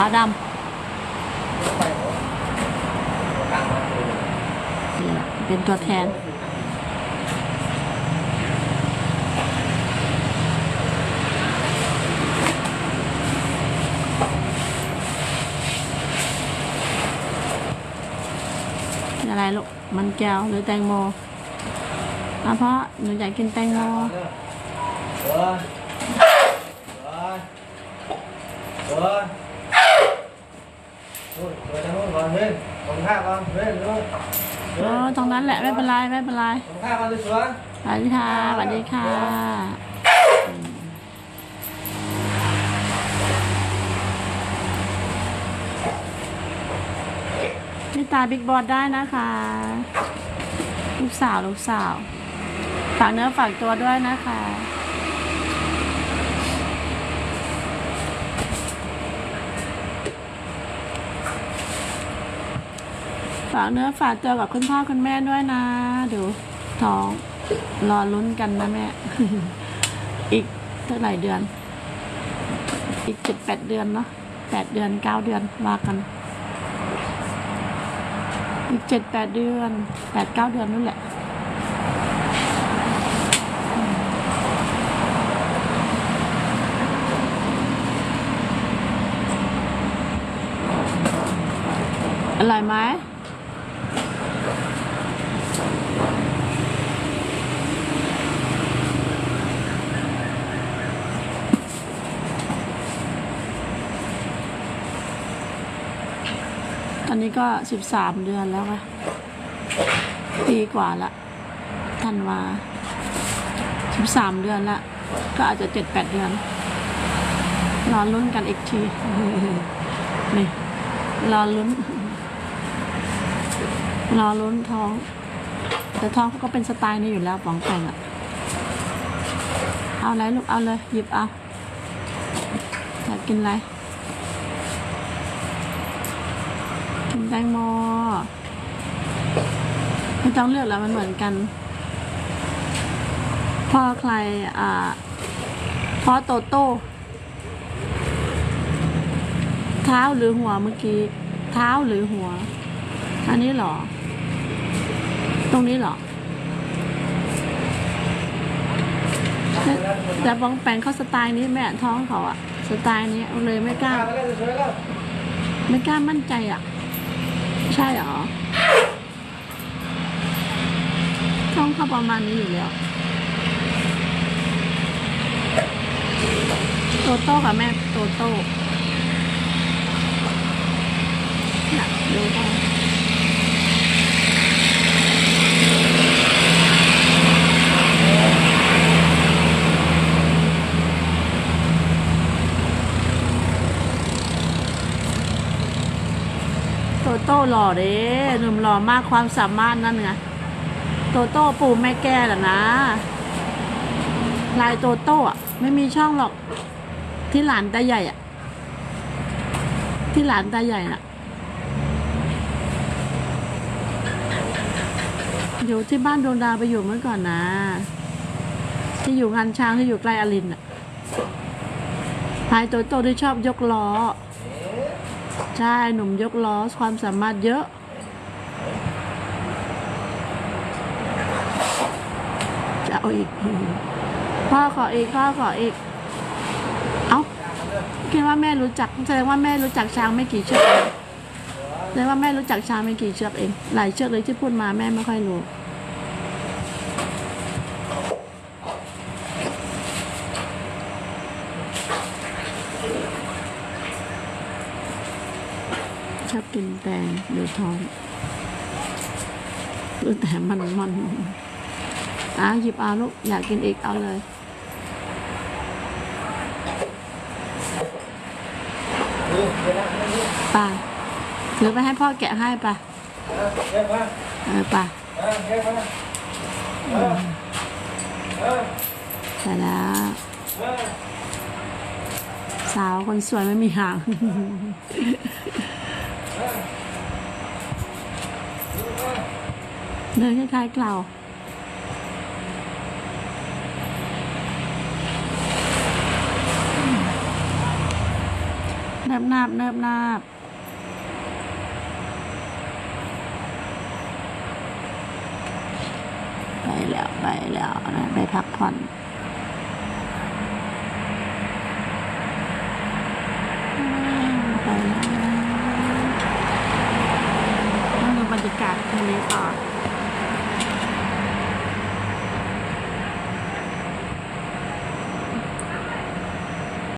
ขาดไปหมดทางมาคือำนี่แหละเป็นตัวแทน อะไรลูก มันแก้วหรือแตงโมอะเพราะหนูอยากกินแตงโมเดินเดินเดิน นู่นเดินทางนู้นก่อนเฮ้ยตรงข้ามก่อนเฮ้ยนู่นเออตรงนั้นแหละไม่เป็นไรไม่เป็นไรตรงข้ามมาสวยสวัสดีค่ะสวัสดีค่ะนี่ตาบิ๊กบอสได้นะคะ ลูกสาวลูกสาว ฝากเนื้อฝากตัวด้วยนะคะ ฝากเนื้อฝากตัวกับคุณพ่อคุณแม่ด้วยนะ ดูท้องรอลุ้นกันนะแม่ อีกเท่าไหร่เดือน อีกเจ็ดแปดเดือนเนาะแปดเดือนเก้าเดือนว่ากัน อีกเจ็ดแปดเดือนแปดเก้าเดือนนั่นแหละอร่อยไหม ตอนนี้ก็สิบสามเดือนแล้วค่ะปีกว่าละธันวาสิบสามเดือนละ ก็อาจจะเจ็ดแปดเดือนรอลุ้นกันอีกทีนี่รอลุ้นรอลุ้นท้อง แต่ท้องเขาก็เป็นสไตล์นี้อยู่แล้วป๋องแต่งอะเอาอะไรลูกเอาเลย หยิบเอาอยากกินอะไร กินแตงโมไม่ต้องเลือกแล้วมันเหมือนกัน พ่อใคร อ่า พ่อโตโต้เท้าหรือหัวเมื่อกี้ เท้าหรือหัว อันนี้หรอ ตรงนี้หรอแต่บองแปงเขาสไตล์นี้แม่ท้องเขาอะสไตล์นี้เลยไม่กล้าไปแล้วสวยแล้วไม่กล้ามั่นใจอะ ใช่เหรอ ช่องเขาประมาณนี้อยู่แล้วโตโต้กับแม่โตโต้น่ะดูได้ต โต้หล่อเด้หนุ่มหล่อมากความสามารถนั่นไงโตโต้ปู่แม่แก่แหละนะลายโตโต้อะไม่มีช่องหรอก ที่หลานตาใหญ่อะที่หลานตาใหญ่น่ะ อยู่ที่บ้านดวงดาวไปอยู่เมื่อก่อนนะ ที่อยู่งานช้างที่อยู่ใกล้อลินอะพายโตโต้ที่ชอบยกล้อ ใช่หนุ่มยกล้อความสามารถเยอะ จะเอาอีก พ่อขออีก พ่อขออีก เอ้าคิดว่าแม่รู้จักแสดงว่าแม่รู้จักช้างไม่กี่เชือกเองแสดงว่าแม่รู้จักช้างไม่กี่เชือกเอง หลายเชือกเลยที่พูดมาแม่ไม่ค่อยรู้ ชอบกินแตงดูท้องดูแต่มันมันอะหยิบเอาลูกอยากกินอีกเอาเลยนี่ะหรือไปให้พ่อแกะให้ป่ะเออป่ะอะเก็บมาเออเออใส่แล้วสาวคนสวยไม่มีหาง เดินคล้ายๆเกลาเนิบนาบเนิบนาบไปแล้วไปแล้วนะไปพักผ่อนไปแล้ว นี่คื